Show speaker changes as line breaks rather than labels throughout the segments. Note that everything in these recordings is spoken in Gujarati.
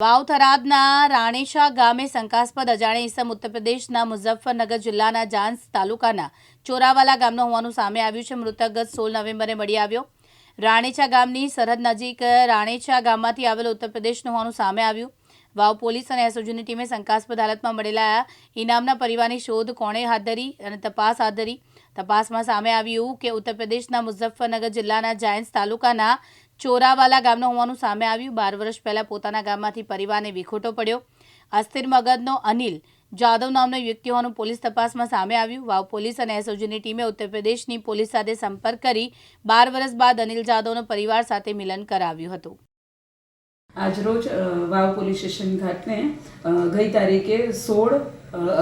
વાવ થરાદના રાણેશા ગામે શંકાસ્પદ અજાણે ઇસમ ઉત્તરપ્રદેશના મુઝફ્ફરનગર જિલ્લાના જાંસ તાલુકાના ચોરાવાલા ગામનો હોવાનું સામે આવ્યું છે. મૃતક સોળ નવેમ્બરે મળી આવ્યો. રાણેચા ગામની સરહદ નજીક રાણેચા ગામમાંથી આવેલો ઉત્તરપ્રદેશનું હોવાનું સામે આવ્યું. વાવ પોલીસ અને એસઓજીની ટીમે શંકાસ્પદ હાલતમાં મળેલા ઇનામના પરિવારની શોધ કોણે હાથ ધરી અને તપાસ હાથ ધરી? તપાસમાં સામે આવ્યું કે ઉત્તરપ્રદેશના મુઝફ્ફરનગર જિલ્લાના જાયન્સ તાલુકાના ચોરાવાલા ગામનો હોવાનું સામે આવ્યું. બાર વર્ષ પહેલાં પોતાના ગામમાંથી પરિવારને વિખોટો પડ્યો. અસ્થિર મગજનો અનિલ જાદવ નામનો વ્યક્તિ હોવાનું પોલીસ તપાસમાં સામે આવ્યું. વાવ પોલીસ અને એસઓજીની ટીમે ઉત્તર પ્રદેશની પોલીસ સાથે સંપર્ક કરી બાર વર્ષ બાદ અનિલ જાદવનો પરિવાર સાથે મિલન કરાવ્યું હતું.
આજરોજ વાવ પોલીસ સ્ટેશન ખાતે ગઈ તારીખે સોળ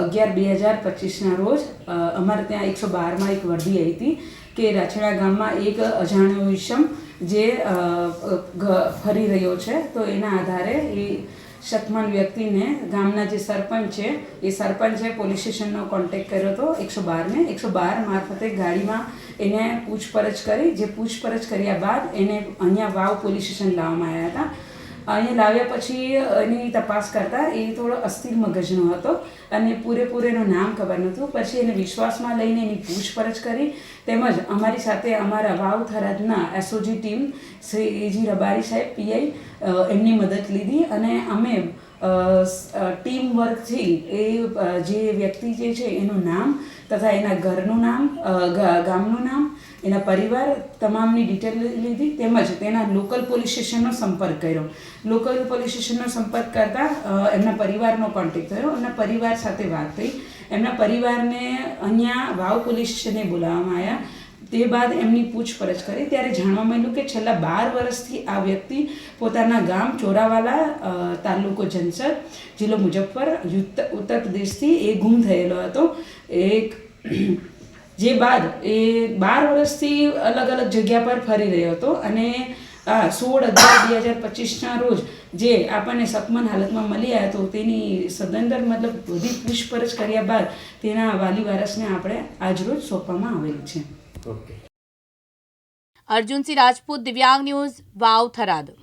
અગિયાર બે હજાર પચીસના રોજ અમારે ત્યાં એકસો બારમાં એક વર્દી આવી હતી કે રાછડા ગામમાં એક અજાણ્યો ઈસમ જે ફરી રહ્યો છે, તો એના આધારે એ શકમન વ્યક્તિને ગામના જે સરપંચ છે, એ સરપંચે પોલીસ સ્ટેશનનો કોન્ટેક્ટ કર્યો હતો એકસો બારને. એકસો બાર મારફતે ગાડીમાં એને પૂછપરછ કરી. જે પૂછપરછ કર્યા બાદ એને અહીંયા વાવ પોલીસ સ્ટેશન લાવવામાં આવ્યા હતા. અહીંયા લાવ્યા પછી એની તપાસ કરતા એ થોડો અસ્થિર મગજનો હતો અને પૂરેપૂરું એનું નામ ખબર નહોતું. પછી એને વિશ્વાસમાં લઈને એની પૂછપરછ કરી તેમજ અમારી સાથે અમારા Vav થરાદના SOG team Shri A G Rabari સાહેબ પીઆઈ એમની મદદ લીધી અને અમે ટીમ વર્કથી એ જે વ્યક્તિ જે છે એનું નામ તથા એના ઘરનું નામ ગામનું નામ એના પરિવાર તમામની ડિટેલ લીધી તેમજ તેના લોકલ પોલીસ સ્ટેશનનો સંપર્ક કર્યો. લોકલ પોલીસ સ્ટેશનનો સંપર્ક કરતાં એમના પરિવારનો કોન્ટેક્ટ થયો. એમના પરિવાર સાથે વાત થઈ. એમના પરિવારને અહીંયા વાવ પોલીસ સ્ટેશને બોલાવવામાં આવ્યા તે બાદ એમની પૂછપરછ કરી. ત્યારે જાણવા મળ્યું કે છેલ્લા બાર વર્ષથી આ વ્યક્તિ પોતાના ગામ ચોરાવાલા તાલુકો જનસર જિલ્લો મુજફ્ફર ઉત્તર પ્રદેશથી એ ગુમ થયેલો હતો. એક જે બાદ એ બાર વર્ષથી અલગ અલગ જગ્યા પર ફરી રહ્યો હતો અને આ સોળ અગિયાર બે હજાર પચીસના રોજ જે આપણને સકમન હાલતમાં મળી આવ્યા હતો તેની સદંતર મતલબ બધી પૂછપરછ કર્યા બાદ તેના વાલી વારસને આપણે આજરોજ સોંપવામાં આવેલી છે.
ઓકે.
અર્જુનસિંહ રાજપૂત દિવ્યાંગ ન્યૂઝ વાવ થરાદ.